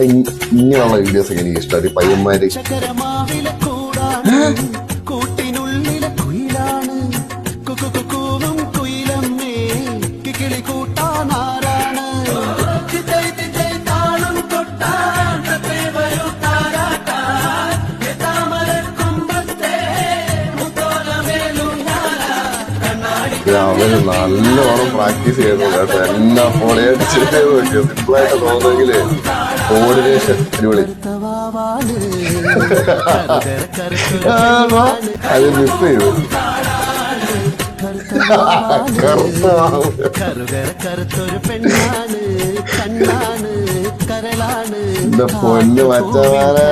ഇങ്ങനെയുള്ള വീഡിയോസ് ഒക്കെ എനിക്ക് ഇഷ്ടമാണ് ഈ പയ്യന്മാര്. കൂട്ടിനുള്ളിലെ കുയിലാണ്. കുക്കു കുയിലമ്മേ അവന് നല്ലോണം പ്രാക്ടീസ് ചെയ്തു. കേട്ടോ എല്ലാ ഫോണേ സിമ്പിളായിട്ട് തോന്നുമെങ്കിൽ കോർഡിനേഷൻ അടിപൊളി. അത് മിസ് ചെയ്തു. കറുത്ത കറുത്തൊരു പെണ്ണാണ് കണ്ണാണ് കരളാണ്. പൊന്ന് തേനാണ്